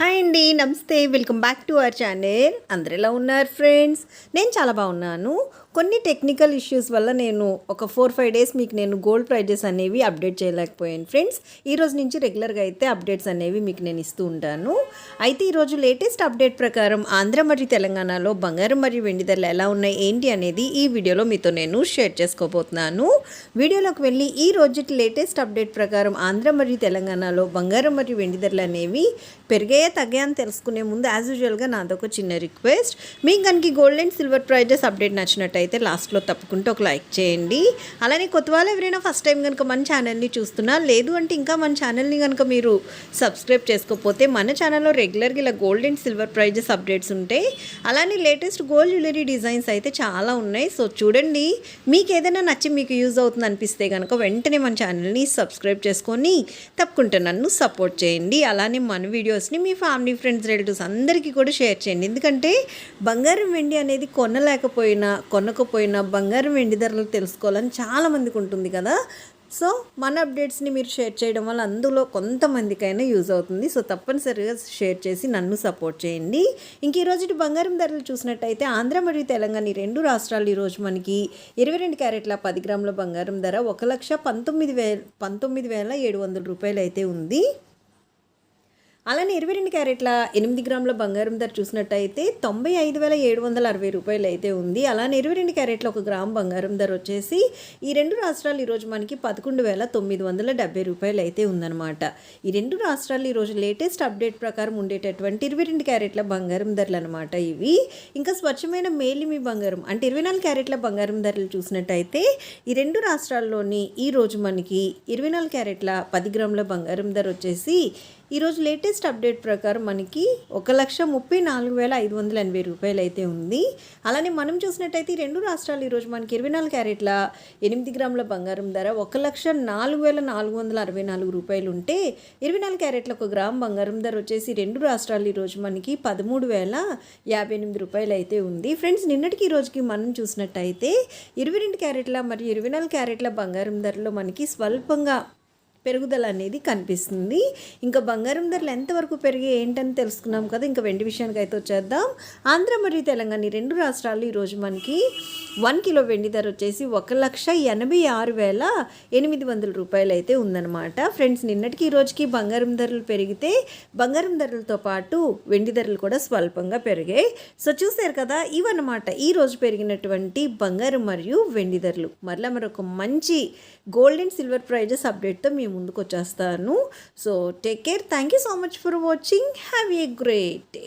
Hi అండి namaste. Welcome back to our channel. అందరు ఎలా ఉన్నారు ఫ్రెండ్స్? నేను చాలా బాగున్నాను. కొన్ని టెక్నికల్ ఇష్యూస్ వల్ల నేను ఒక ఫోర్ ఫైవ్ డేస్ మీకు నేను గోల్డ్ ప్రైజెస్ అనేవి అప్డేట్ చేయలేకపోయాను ఫ్రెండ్స్. ఈ రోజు నుంచి రెగ్యులర్గా అయితే అప్డేట్స్ అనేవి మీకు నేను ఇస్తూ ఉంటాను. అయితే ఈరోజు లేటెస్ట్ అప్డేట్ ప్రకారం ఆంధ్ర మరియు తెలంగాణలో బంగారం మరియు వెండి ధరలు ఎలా ఉన్నాయి ఏంటి అనేది ఈ వీడియోలో మీతో నేను షేర్ చేసుకోబోతున్నాను. వీడియోలోకి వెళ్ళి ఈ రోజు లేటెస్ట్ అప్డేట్ ప్రకారం ఆంధ్ర మరియు తెలంగాణలో బంగారం మరియు వెండి ధరలు అనేవి పెరిగే తగ్గాయా అని తెలుసుకునే ముందు యాజ్ యూజువల్గా నాదొక చిన్న రిక్వెస్ట్ మీకు కనుక gold and silver prices update నచ్చినట్టయితే లాస్ట్లో తప్పకుండా ఒక లైక్ చేయండి. అలానే కొత్త వాళ్ళు ఎవరైనా ఫస్ట్ టైం కనుక మన ఛానల్ని చూస్తున్నా లేదు అంటే ఇంకా మన ఛానల్ని కనుక మీరు సబ్స్క్రైబ్ చేసుకోకపోతే మన ఛానల్లో రెగ్యులర్గా ఇలా gold and silver prices updates ఉంటాయి అలానే లేటెస్ట్ గోల్డ్ జ్యువెలరీ డిజైన్స్ అయితే చాలా ఉన్నాయి. సో చూడండి మీకు ఏదైనా నచ్చి మీకు యూజ్ అవుతుంది అనిపిస్తే కనుక వెంటనే మన ఛానల్ని సబ్స్క్రైబ్ చేసుకొని తప్పకుండా నన్ను సపోర్ట్ చేయండి. అలానే మన వీడియోస్ని మీ ఫ్యామిలీ ఫ్రెండ్స్ రిలేటివ్స్ అందరికీ కూడా షేర్ చేయండి. ఎందుకంటే బంగారం వెండి అనేది కొనలేకపోయినా కొనకపోయినా బంగారం వెండి ధరలు తెలుసుకోవాలని చాలామందికి ఉంటుంది కదా. సో మన అప్డేట్స్ని మీరు షేర్ చేయడం వల్ల అందులో కొంతమందికైనా యూజ్ అవుతుంది. సో తప్పనిసరిగా షేర్ చేసి నన్ను సపోర్ట్ చేయండి. ఇంక ఈరోజు బంగారం ధరలు చూసినట్టయితే ఆంధ్ర మరియు తెలంగాణ ఈ రెండు రాష్ట్రాలు ఈరోజు మనకి ఇరవై రెండు క్యారెట్ల పది గ్రాముల బంగారం ధర ఒక లక్ష పంతొమ్మిది వేల పంతొమ్మిది వేల ఏడు వందల రూపాయలు అయితే ఉంది. అలానే ఇరవై రెండు క్యారెట్ల ఎనిమిది గ్రాముల బంగారం ధర చూసినట్టయితే తొంభై ఐదు వేల ఏడు వందల అరవై రూపాయలు అయితే ఉంది. అలానే ఇరవై రెండు క్యారెట్ల ఒక గ్రామ్ బంగారం ధర వచ్చేసి ఈ రెండు రాష్ట్రాలు ఈరోజు మనకి పదకొండు వేల తొమ్మిది వందల డెబ్బై రూపాయలు అయితే ఉందన్నమాట. ఈ రెండు రాష్ట్రాలు ఈరోజు లేటెస్ట్ అప్డేట్ ప్రకారం ఉండేటటువంటి ఇరవై రెండు క్యారెట్ల బంగారం ధరలు అనమాట ఇవి. ఇంకా స్వచ్ఛమైన మేలిమి బంగారం అంటే ఇరవై నాలుగు క్యారెట్ల బంగారం ధరలు చూసినట్టయితే ఈ రెండు రాష్ట్రాల్లోని ఈ రోజు మనకి ఇరవై నాలుగు క్యారెట్ల పది గ్రాముల బంగారం ధర వచ్చేసి ఈరోజు లేటెస్ట్ అప్డేట్ ప్రకారం మనకి ఒక లక్ష ముప్పై నాలుగు వేల ఐదు వందల ఎనభై రూపాయలు అయితే ఉంది. అలానే మనం చూసినట్టయితే ఈ రెండు రాష్ట్రాలు ఈరోజు మనకి ఇరవై నాలుగు క్యారెట్ల ఎనిమిది గ్రాముల బంగారం ధర ఒక లక్ష నాలుగు వేల నాలుగు వందల అరవై నాలుగు రూపాయలు ఉంటే ఇరవై నాలుగు క్యారెట్ల ఒక గ్రామ్ బంగారం ధర వచ్చేసి రెండు రాష్ట్రాలు ఈరోజు మనకి పదమూడు వేల యాభై ఎనిమిది రూపాయలు అయితే ఉంది. ఫ్రెండ్స్ నిన్నటికి ఈ రోజుకి మనం చూసినట్టయితే ఇరవై రెండు క్యారెట్ల మరియు ఇరవై నాలుగు క్యారెట్ల బంగారం ధరలో మనకి స్వల్పంగా పెరుగుదల అనేది కనిపిస్తుంది. ఇంకా బంగారం ధరలు ఎంతవరకు పెరిగి ఏంటని తెలుసుకున్నాం కదా ఇంకా వెండి విషయానికి అయితే వచ్చేద్దాం. ఆంధ్ర మరియు తెలంగాణ ఈ రెండు రాష్ట్రాలు ఈరోజు మనకి వన్ కిలో వెండి ధర వచ్చేసి ఒక లక్ష ఎనభై ఆరు వేల ఎనిమిది వందల రూపాయలు అయితే ఉందన్నమాట. ఫ్రెండ్స్ నిన్నటికి ఈ రోజుకి బంగారం ధరలు పెరిగితే బంగారం ధరలతో పాటు వెండి ధరలు కూడా స్వల్పంగా పెరిగాయి. సో చూసారు కదా ఇవన్నమాట. ఈ రోజు పెరిగినటువంటి బంగారం మరియు వెండి ధరలు. మరలా మరొక మంచి గోల్డ్ అండ్ సిల్వర్ ప్రైజెస్ అప్డేట్తో మేము నేను ముందుకు వచ్చేస్తాను so take care thank you so much for watching have a great